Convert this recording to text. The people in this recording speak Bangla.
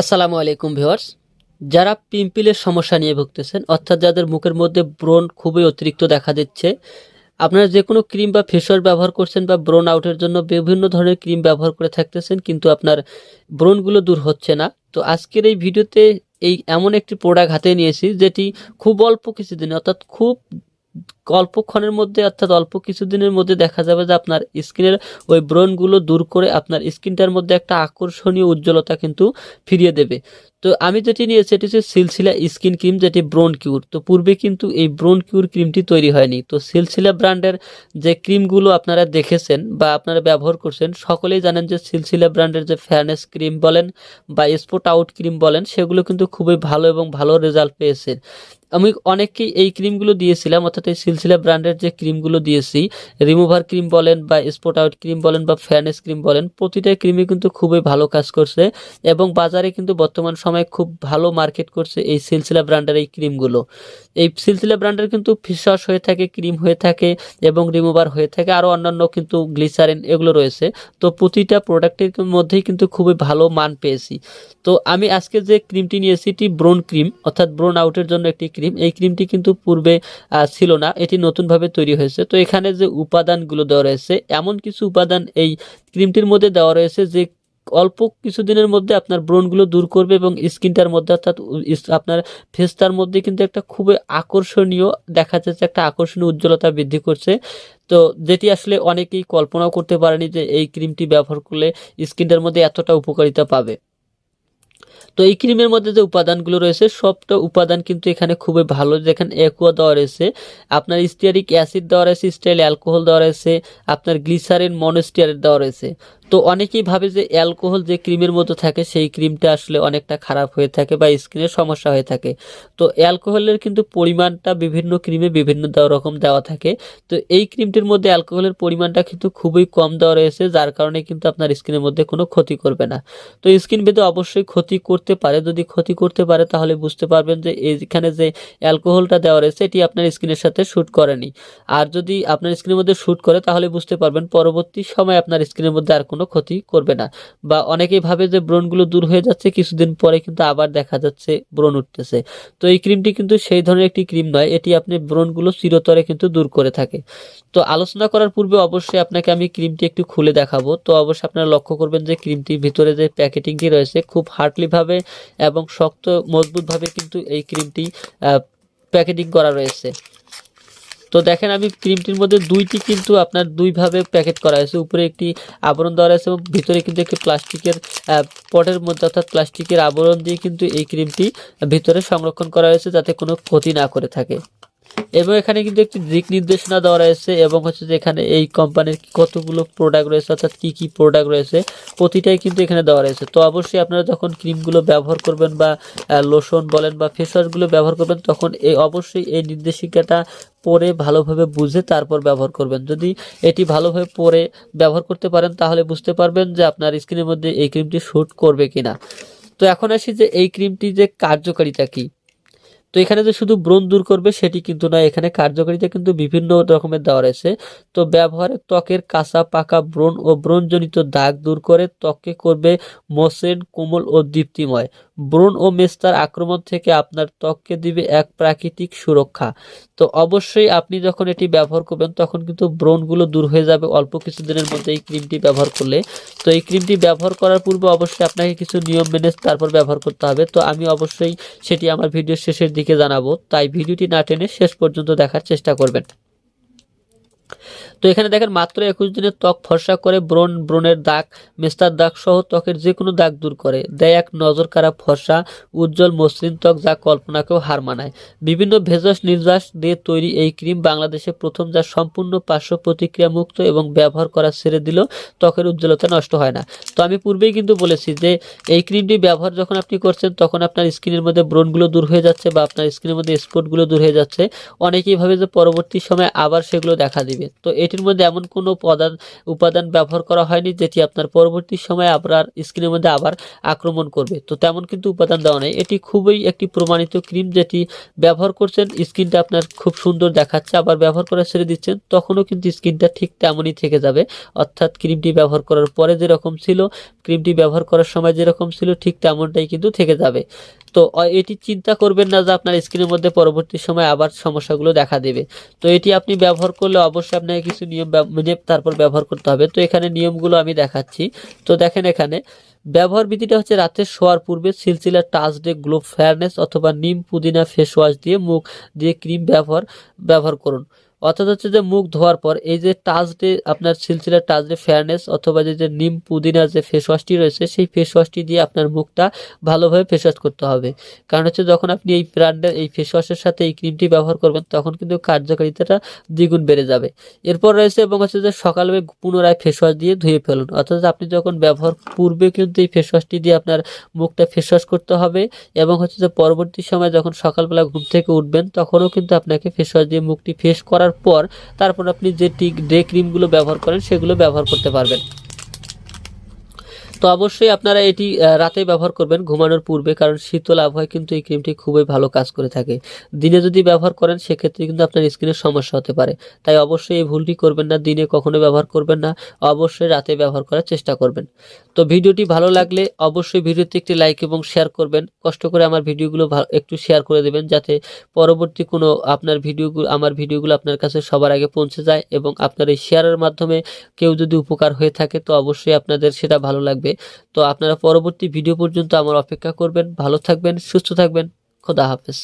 আসসালামু আলাইকুম ভিউয়ার্স। যারা পিম্পলের সমস্যা নিয়ে ভুগতেছেন, অর্থাৎ যাদের মুখের মধ্যে ব্রণ খুবই অতিরিক্ত দেখা দিচ্ছে, আপনারা যে কোনো ক্রিম বা ফেসওয়াশ ব্যবহার করছেন বা ব্রণ আউটের জন্য বিভিন্ন ধরনের ক্রিম ব্যবহার করে থাকতেছেন, কিন্তু আপনার ব্রণগুলো দূর হচ্ছে না। তো আজকের এই ভিডিওতে এই এমন একটি প্রোডাক্ট হাতে নিয়েছি, যেটি খুব অল্প কিছুদিনে, অর্থাৎ খুব অল্পক্ষণের মধ্যে, অর্থাৎ অল্প কিছুদিনের মধ্যে দেখা যাবে যে আপনার স্কিনের ওই ব্রণগুলো দূর করে আপনার স্কিনটার মধ্যে একটা আকর্ষণীয় উজ্জ্বলতা কিন্তু ফিরিয়ে দেবে। তো আমি যেটি নিয়েছি, এটি হচ্ছে সিলসিলা স্কিন ক্রিম, যেটি ব্রোন কিউর। তো পূর্বে কিন্তু এই ব্রোন কিউর ক্রিমটি তৈরি হয়নি। তো সিলসিলা ব্র্যান্ডের যে ক্রিমগুলো আপনারা দেখেছেন বা আপনারা ব্যবহার করছেন, সকলেই জানেন যে সিলসিলা ব্র্যান্ডের যে ফেয়ারনেস ক্রিম বলেন বা স্পট আউট ক্রিম বলেন, সেগুলো কিন্তু খুবই ভালো এবং ভালো রেজাল্ট পেয়েছেন আমি অনেককেই এই ক্রিমগুলো দিয়েছিলাম, অর্থাৎ এই সিলসিলা ব্র্যান্ডের যে ক্রিমগুলো দিয়েছি রিমুভার ক্রিম বলেন বা স্পট আউট ক্রিম বলেন বা ফ্যানেস ক্রিম বলেন, প্রতিটা ক্রিমই কিন্তু খুবই ভালো কাজ করছে এবং বাজারে কিন্তু বর্তমান সময়ে খুব ভালো মার্কেট করছে এই সিলসিলা ব্র্যান্ডের এই ক্রিমগুলো এই সিলসিলা ব্র্যান্ডের কিন্তু ফিসওয়াশ হয়ে থাকে ক্রিম হয়ে থাকে এবং রিমুভার হয়ে থাকে আরও অন্যান্য কিন্তু গ্লিসারিন এগুলো রয়েছে। তো প্রতিটা প্রোডাক্টের মধ্যেই কিন্তু খুবই ভালো মান পেয়েছি। তো আমি আজকে যে ক্রিমটি নিয়েছি এটি ব্রোন ক্রিম অর্থাৎ ব্রোন আউটের জন্য একটি ক্রিম এই ক্রিমটি কিন্তু পূর্বে ছিল না। এটি নতুনভাবে তৈরি হয়েছে। তো এখানে যে উপাদানগুলো দেওয়া রয়েছে, এমন কিছু উপাদান এই ক্রিমটির মধ্যে দেওয়া রয়েছে যে অল্প কিছুদিনের মধ্যে আপনার ব্রণগুলো দূর করবে এবং স্কিনটার মধ্যে অর্থাৎ আপনার ফেসটার মধ্যে কিন্তু একটা খুবই আকর্ষণীয়, দেখা যাচ্ছে একটা আকর্ষণীয় উজ্জ্বলতা বৃদ্ধি করছে। তো যেটি আসলে অনেকেই কল্পনাও করতে পারেনি যে এই ক্রিমটি ব্যবহার করলে স্কিনটার মধ্যে এতটা উপকারিতা পাবে। তো এই ক্রিমের মধ্যে যে উপাদানগুলো রয়েছে, সবটা উপাদান কিন্তু এখানে খুবই ভালো। যেখানে অ্যাকুয়া দেওয়া রয়েছে, আপনার স্টিয়ারিক অ্যাসিড দেওয়া রয়েছে স্টাইল অ্যালকোহল দেওয়া রয়েছে, আপনার গ্লিসারিন মনোস্টিয়ারের দেওয়া রয়েছে। তো অনেকেই ভাবে যে অ্যালকোহল যে ক্রিমের মতো থাকে, সেই ক্রিমটা আসলে অনেকটা খারাপ হয়ে থাকে বা স্কিনের সমস্যা হয়ে থাকে। তো অ্যালকোহলের কিন্তু পরিমাণটা বিভিন্ন ক্রিমে বিভিন্ন রকম দেওয়া থাকে। তো এই ক্রিমটির মধ্যে অ্যালকোহলের পরিমাণটা কিন্তু খুবই কম দেওয়া রয়েছে, যার কারণে কিন্তু আপনার স্কিনের মধ্যে কোনো ক্ষতি করবে না। তো স্কিন ভেদে অবশ্যই ক্ষতি করতে পারে। যদি ক্ষতি করতে পারে, তাহলে বুঝতে পারবেন যে এখানে যে অ্যালকোহলটা দেওয়া রয়েছে, এটি আপনার স্কিনের সাথে শ্যুট করেনি। আর যদি আপনার স্কিনের মধ্যে শ্যুট করে, তাহলে বুঝতে পারবেন পরবর্তী সময় আপনার স্কিনের মধ্যে আর কোনো ক্ষতি করবে না। বা অনেকেই ভাবে যে ব্রণগুলো দূর হয়ে যাচ্ছে, কিছুদিন পরে কিন্তু আবার দেখা যাচ্ছে ব্রণ উঠতেছে। তো এই ক্রিমটি কিন্তু সেই ধরনের একটি ক্রিম নয়, এটি আপনি ব্রণগুলো চিরতরে কিন্তু দূর করে থাকে। তো আলোচনা করার পূর্বে অবশ্যই আপনাকে আমি ক্রিমটি একটু খুলে দেখাবো। তো অবশ্যই আপনারা লক্ষ্য করবেন যে ক্রিমটির ভিতরে যে প্যাকেটিংটি রয়েছে, খুব হার্ডলিভাবে এবং শক্ত, মজবুতভাবে কিন্তু এই ক্রিমটি প্যাকেটিং করা রয়েছে। তো দেখেন আমি ক্রিমটির মধ্যে দুইটি কিন্তু আপনার দুইভাবে প্যাকেট করা হয়েছে। উপরে একটি আবরণ দেওয়া রয়েছে এবং ভিতরে কিন্তু একটি প্লাস্টিকের পটের মধ্যে অর্থাৎ প্লাস্টিকের আবরণ দিয়ে কিন্তু এই ক্রিমটি ভিতরে সংরক্ষণ করা হয়েছে যাতে কোনো ক্ষতি না করে থাকে। এবং এখানে কিন্তু একটি দিক নির্দেশনা দেওয়া রয়েছে এবং হচ্ছে যে এখানে এই কোম্পানির কতগুলো প্রোডাক্ট রয়েছে, অর্থাৎ কী কী প্রোডাক্ট রয়েছে, প্রতিটাই কিন্তু এখানে দেওয়া রয়েছে। তো অবশ্যই আপনারা যখন ক্রিমগুলো ব্যবহার করবেন বা লোশন বলেন বা ফেস ওয়াশগুলো ব্যবহার করবেন, তখন এই অবশ্যই এই নির্দেশিকাটা পরে ভালোভাবে বুঝে তারপর ব্যবহার করবেন। যদি এটি ভালোভাবে পরে ব্যবহার করতে পারেন, তাহলে বুঝতে পারবেন যে আপনার স্কিনের মধ্যে এই ক্রিমটি শ্যুট করবে কিনা। তো এখন আসি যে এই ক্রিমটি যে কার্যকারিতা কী। তো এখানে যে শুধু ব্রণ দূর করবে সেটি কিন্তু নয়, এখানে কার্যকারিতা কিন্তু বিভিন্ন রকমের দেওয়া রয়েছে। তো ব্যবহারে ত্বকের কাঁচা, পাকা ব্রণ ও ব্রণজনিত দাগ দূর করে ত্বককে করবে মসৃণ কোমল ও দীপ্তিময়। ব্রণ ও মেস্তার আক্রমণ থেকে আপনার ত্বককে দিবে এক প্রাকৃতিক সুরক্ষা। তো অবশ্যই আপনি যখন এটি ব্যবহার করবেন, তখন কিন্তু ব্রণগুলো দূর হয়ে যাবে অল্প কিছুদিনের মধ্যে এই ক্রিমটি ব্যবহার করলে। তো এই ক্রিমটি ব্যবহার করার পূর্বে অবশ্যই আপনাকে কিছু নিয়ম মেনে তারপর ব্যবহার করতে হবে। তো আমি অবশ্যই সেটি আমার ভিডিওর শেষের দিকে জানাব। তাই ভিডিওটি না টেনে শেষ পর্যন্ত দেখার চেষ্টা করবেন। তো এখানে দেখেন মাত্র একুশ দিনের ত্বক ফর্সা করে ব্রণ, ব্রণের দাগ, মেস্তার দাগ সহ ত্বকের যে কোনো দাগ দূর করে। দেয় এক নজর কারা ফর্সা, উজ্জ্বল মসৃণ ত্বক যা কল্পনাকেও হার মানায়। বিভিন্ন ভেষজ নির্যাস দিয়ে তৈরি এই ক্রিম বাংলাদেশে প্রথম যা সম্পূর্ণ পার্শ্ব প্রতিক্রিয়া মুক্ত এবং ব্যবহার করা ছেড়ে দিল, ত্বকের উজ্জ্বলতা নষ্ট হয় না। তো আমি পূর্বেই কিন্তু বলেছি যে, এই ক্রিমটি ব্যবহার যখন আপনি করছেন, তখন আপনার স্কিনের মধ্যে ব্রণগুলো দূর হয়ে যাচ্ছে বা আপনার স্কিনের মধ্যে স্পটগুলো দূর হয়ে যাচ্ছে। অনেকেই ভাবে যে পরবর্তী সময় আবার সেগুলো দেখা দিবে। তো এটির মধ্যে এমন কোনো উপাদান উপাদান ব্যবহার করা হয়নি যেটি আপনার পরবর্তী সময়ে আপনার স্কিনের মধ্যে আবার আক্রমণ করবে। তো তেমন কিন্তু উপাদান দেওয়া নেই। এটি খুবই একটি প্রমাণিত ক্রিম যেটি ব্যবহার করছেন, স্কিনটা আপনার খুব সুন্দর দেখাচ্ছে, আবার ব্যবহার করা ছেড়ে দিচ্ছেন, তখনও কিন্তু স্কিনটা ঠিক তেমনই থেকে যাবে। অর্থাৎ ক্রিমটি ব্যবহার করার পরে যেরকম ছিল, ক্রিমটি ব্যবহার করার সময় যেরকম ছিল, ঠিক তেমনটাই কিন্তু থেকে যাবে। তো এটি চিন্তা করবেন না যে আপনার স্ক্রিনের মধ্যে পরবর্তী সময় আবার সমস্যাগুলো দেখা দেবে। তো, এটি আপনি ব্যবহার করলে অবশ্যই আপনাকে কিছু নিয়ম মেনে তারপর ব্যবহার করতে হবে। তো, এখানে নিয়মগুলো আমি দেখাচ্ছি। তো, দেখেন এখানে, ব্যবহার বিধিটা হচ্ছে রাতে শোয়ার পূর্বে সিলসিলা টাচ ডে গ্লো ফেয়ারনেস অথবা নিম পুদিনা ফেস ওয়াশ দিয়ে মুখ দিয়ে ক্রিম ব্যবহার ব্যবহার করুন। অর্থাৎ হচ্ছে যে মুখ ধোয়ার পর এই যে টাচ ডে আপনার সিলসিলা টাচ ডে ফেয়ারনেস অথবা যে যে নিম পুদিনা যে ফেস ওয়াশটি রয়েছে, সেই ফেস ওয়াশটি দিয়ে আপনার মুখটা ভালোভাবে ফেস ওয়াশ করতে হবে। কারণ হচ্ছে যখন আপনি এই ব্র্যান্ডের এই ফেস ওয়াশের সাথে এই ক্রিমটি ব্যবহার করবেন, তখন কিন্তু কার্যকারিতাটা দ্বিগুণ বেড়ে যাবে। এরপর রয়েছে এবং হচ্ছে যে সকালে পুনরায় ফেস ওয়াশ দিয়ে ধুয়ে ফেলুন। অর্থাৎ আপনি যখন ব্যবহার পূর্বে কিন্তু এই ফেস ওয়াশটি দিয়ে আপনার মুখটা ফেস ওয়াশ করতে হবে এবং হচ্ছে যে পরবর্তী সময় যখন সকালবেলা ঘুম থেকে উঠবেন, তখনও কিন্তু আপনাকে ফেস ওয়াশ দিয়ে মুখটি ফেস করার পর তারপর আপনি যে টিক ডে ক্রিমগুলো ব্যবহার করেন সেগুলো ব্যবহার করতে পারবেন। তো অবশ্যই আপনারা এটি রাতে ব্যবহার করবেন, ঘুমানোর পূর্বে, কারণ শীতল আবহাওয়ায় কিন্তু এই ক্রিমটি খুবই ভালো কাজ করে থাকে। দিনে যদি ব্যবহার করেন, সেক্ষেত্রে কিন্তু আপনার স্কিনের সমস্যা হতে পারে। তাই অবশ্যই এই ভুলটি করবেন না, দিনে কখনো ব্যবহার করবেন না, অবশ্যই রাতে ব্যবহার করার চেষ্টা করবেন। তো ভিডিওটি ভালো লাগলে অবশ্যই ভিডিওতে একটি লাইক এবং শেয়ার করবেন। কষ্ট করে আমার ভিডিওগুলো একটু শেয়ার করে দেবেন, যাতে পরবর্তী কোনো আপনার ভিডিওগুলো আমার ভিডিওগুলো আপনার কাছে সবার আগে পৌঁছে যায় এবং আপনার এই শেয়ারের মাধ্যমে কেউ যদি উপকার হয়ে থাকে, তো অবশ্যই আপনাদের সেটা ভালো লাগবে। তো আপনারা পরবর্তী ভিডিও পর্যন্ত আমার অপেক্ষা করবেন। ভালো থাকবেন সুস্থ থাকবেন। খোদা হাফেজ।